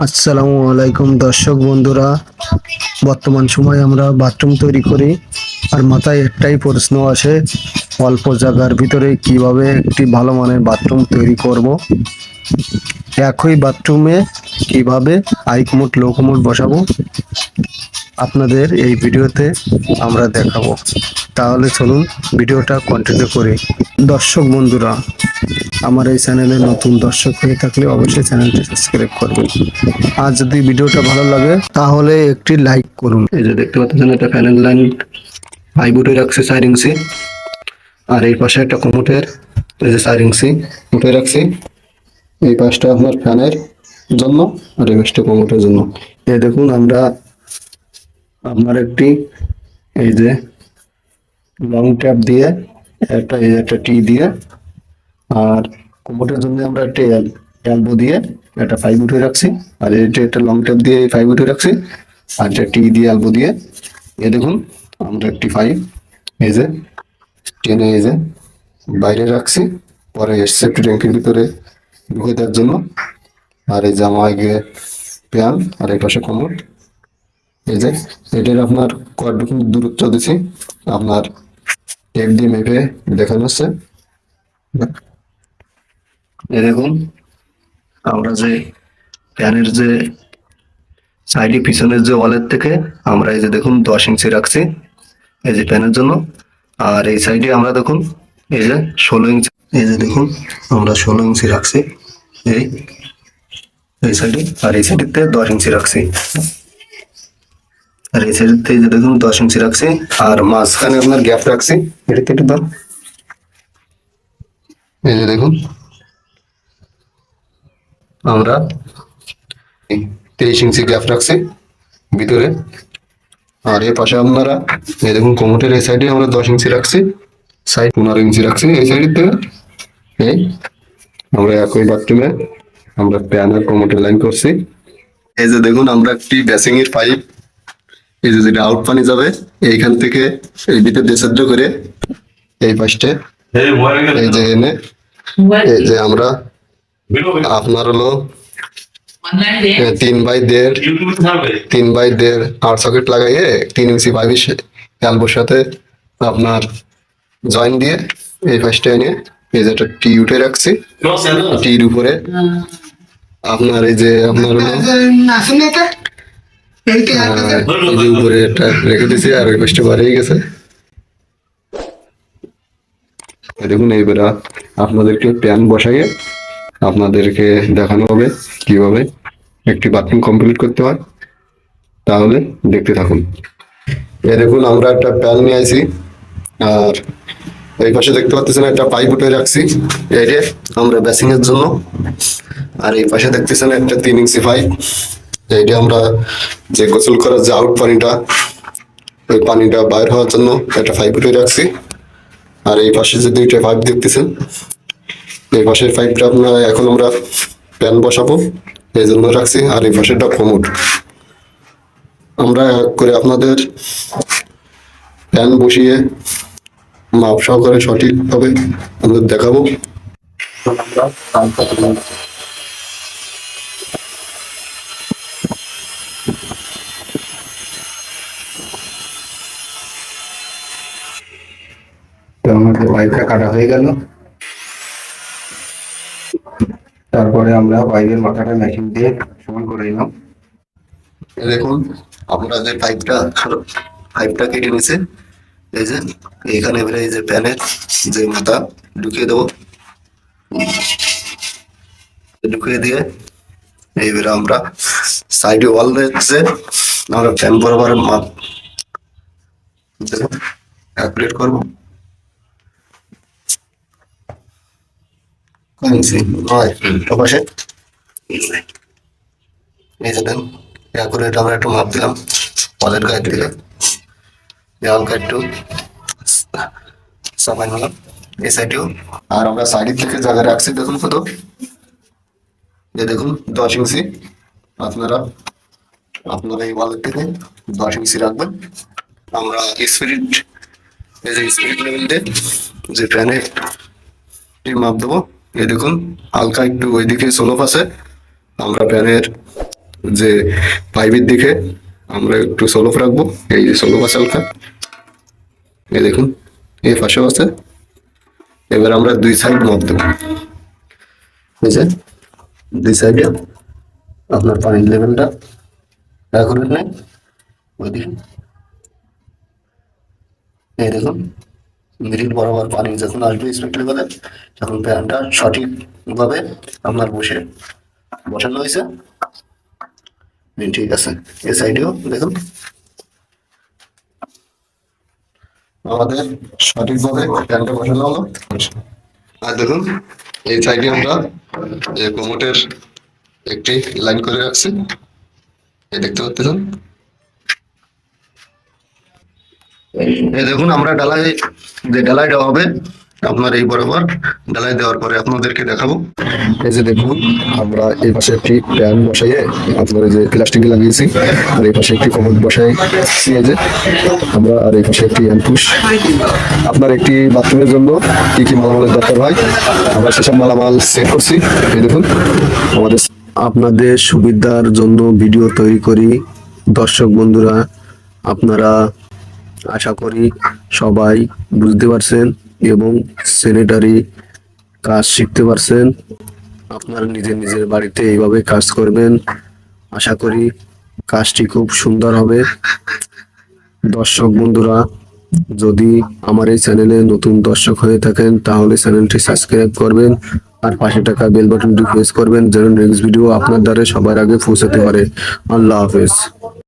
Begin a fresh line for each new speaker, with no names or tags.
আসসালামু আলাইকুম দর্শক বন্ধুরা। বর্তমান সময়ে আমরা বাথরুম তৈরি করি আর মাথায় একটাই প্রশ্ন আসে, অল্প জায়গার ভিতরে কীভাবে একটি ভালো মানের বাথরুম তৈরি করব? একই বাথরুমে কীভাবে আইকমোট লোকমোট বসাবো? আপনাদের এই ভিডিওতে আমরা দেখাবো। তাহলে চলুন ভিডিওটা কন্টিনিউ করি। দর্শক বন্ধুরা আমার এই চ্যানেলে নতুন দর্শক হয়ে থাকলে অবশ্যই চ্যানেলটি সাবস্ক্রাইব করবেন আর যদি ভিডিওটা ভালো লাগে, তাহলে একটি লাইক করুন। এই যে দেখতে পাচ্ছেন, এটা প্যানেল লাইন ফাইভ রাখছে ইঞ্চি আর এই পাশে একটা কমোটের, এই যে ইঞ্চি উঠে রাখছি। এই পাশটা আপনার ফ্যানের জন্য, আর এই পাশটা কমোটের জন্য। এই দেখুন, আমরা, আপনার একটি, এই যে লং ট্যাপ দিয়ে, একটা, এই একটা টি দিয়ে আর কোমরের জন্য আমরা একটা এলবো দিয়ে একটা ফাইভ উঠে রাখছি। আর এটা একটা লং ট্যাপ দিয়ে ফাইভ উঠে রাখছি। আর এটা টি দিয়ে এলবো দিয়ে। এ দেখুন, আমরা একটি ফাইভ এই যে, টেনে এই যে বাইরে রাখছি। পরে সেফটি ট্যাঙ্কের ভিতরে ঢুকে দেওয়ার জন্য। আর এই জামা আগে প্যান, আর এই পাশে কোমর এই যে, এটার আপনার কতটুকু দূরত্ব দিছি। আপনার টেপ দিয়ে মেপে দেখানো হচ্ছে। এই দেখুন, আমরা যে ফ্যানের যে সাইডে পিছনের যে ওয়ালের থেকে আমরা এই যে দেখুন দশ ইঞ্চি রাখছি এই যে ফ্যানের জন্য। আর এই সাইডে আমরা দেখুন এই যে ষোলো ইঞ্চি, এই যে দেখুন আমরা ষোলো ইঞ্চি রাখছি এই এই সাইডে আর এই সাইডেতে দশ ইঞ্চি রাখছি। আর এই সাইডেতে যে দেখুন দশ ইঞ্চি রাখছি, আর মাঝখানে আপনার গ্যাপ রাখছি। এটা কেটে দাও এই যে দেখুন আমরা তিরিশ ইঞ্চি গ্যাপ রাখছি ভিতরে। আর এর পাশে আপনারা এই দেখুন কোমোটের এই সাইডে আমরা দশ ইঞ্চি রাখছি সাইড পনেরো ইঞ্চি রাখছি। এই সাইডের থেকে এই আমরা একই বাথরুমে আমরা প্যান আর কোমোটের লাইন করছি। এই যে দেখুন আমরা একটি বেসিং এর পাইপ এই যে যেটা আউট পানি যাবে এইখান থেকে এই ভিতরে দেশাদ্র করে এই পাশে এই যে এনে এই যে আমরা আপনার হলো তিন বাই দেড় তিন বাই দেড় আট সকেট লাগাইয়ে তিন ইঞ্চি পাইপের অ্যালবোর সাথে আপনার জয়েন দিয়ে এই পাশটা এনে এই যে একটা টি উঠে রাখছি। টির উপরে। আপনার এই যে আপনার হলো আহ, এই যে উপরে একটা রেখে দিয়েছি আর ওই পাশটা বাড়িয়ে গেছে। দেখুন এইবার আপনাদেরকে প্যান বসাইয়ে আপনাদেরকে দেখানো হবে কীভাবে একটি বাথরুম কমপ্লিট করতে হয়। তাহলে দেখতে থাকুন। এই দেখুন, আমরা একটা প্যাল নিয়ে আইছি। আর এই পাশে দেখতে পাচ্ছেন একটা পাইপ উঠে রাখছি। এই যে আমরা বেসিং এর জন্য। আর এই পাশে দেখতেছেন একটা তিন ইঞ্চি পাইপ এইটা আমরা যে গোসল করার যে আউট পানিটা, ওই পানিটা বাইর হওয়ার জন্য একটা পাইপ উঠে রাখছি। আর এই পাশে যে দুইটা পাইপ দেখতেছেন এই পাশের পাইপটা আপনার এখন আমরা প্যান বসাবো। এই জন্য রাখছি, আর এই পাশেরটা কোমোট আমরা করে আপনাদের প্যান বসিয়ে মাপ সহকারে সঠিকভাবে আমাদের দেখাবো পাইপটা কাটা হয়ে গেল। তারপরে আমরা পাইপের মাথাটা মেশিন দিয়ে সমান করে নিলাম। দেখুন আমরা যে পাইপটা পাইপটা কেটে নিছে এই যে এখানে এবারে এই যে প্যানের যে মাথা, ঢুকিয়ে দেবো। ঢুকিয়ে দিয়ে এইবারে আমরা সাইডে ওয়াল দিচ্ছে আমরা ফ্যান বরাবর মাপ করব কমছে নয় পাশে। এই যে আমরা একটু মাপ দিলাম ওয়ালের গায়ে থেকে হালকা একটু সাফাই নিলাম এই সাইডেও আর আমরা সাইডের থেকে জায়গা রাখছি, দেখুন কত। যে দেখুন, দশ ইঞ্চি। আপনারা আপনারা এই ওয়ালের থেকে দশ ইঞ্চি রাখবেন। আমরা স্পিরিট এই যে স্পিরিট লেভেল দিয়ে, যে ফ্যানে মাপ দেবো। এই দেখুন, হালকা একটু ওইদিকে সোলপ আছে। আমরা ফ্যানের যে পাইপের দিকে, আমরা একটু সলফ রাখব। এই যে সলফ আছে হালকা। এই দেখুন এই পাশেও আছে। এবার আমরা দুই সাইড মাপ দেবো। এই দুই সাইডে আপনার পানির লেভেলটা এখন নেই। ওইদিকে। এই দেখুন মিনিট বরাবর পানি যখন আসবে স্পিড লেভেলে তখন ফ্যানটা সঠিকভাবে আপনার বসে, বসানো হয়েছে। ঠিক আছে। এই সাইডেও দেখুন। আমাদের সঠিকভাবে ফ্যানটা বসানো হলো। আর দেখুন, এই সাইডে আমরা কোমোটের একটি লাইন করে রাখছি। এই দেখতে পাচ্ছেন এই দেখুন, আমরা ডালাই, যে ডালাই দেওয়া হবে, আপনার এই বরাবর ডালাই দেওয়ার পরে আপনাদেরকে দেখাবো। এই যে দেখুন, আমরা এই পাশে একটি প্যান বসাইয়ে আপনার যে প্লাস্টিক লাগিয়েছি, আর এই পাশে একটি কমোড বসাই যে। আমরা আর এই পাশে একটি অ্যাম্পুশ আপনার একটি বাথরুমের জন্য কি কি মালামালের দরকার হয়, আমরা সেসব মালামাল সেট করছি। এই দেখুন, আমাদের আপনাদের সুবিধার জন্য ভিডিও তৈরি করি। দর্শক বন্ধুরা, আপনারা আশা করি সবাই বুঝতে পারছেন এবং স্যানিটারি কাজ শিখতে পারছেন। আপনারা নিজের নিজের বাড়িতে এইভাবে কাজ করবেন। আশা করি কাজটি খুব সুন্দর হবে। দর্শক বন্ধুরা, যদি আমার এই চ্যানেলে নতুন দর্শক হয়ে থাকেন, তাহলে চ্যানেলটি সাবস্ক্রাইব করবেন আর পাশে টাকা বেল বাটনটি প্রেস করবেন, যেন নেক্সট ভিডিও আপনার দ্বারা সবার আগে পৌঁছাতে পারে। আল্লাহ হাফেজ।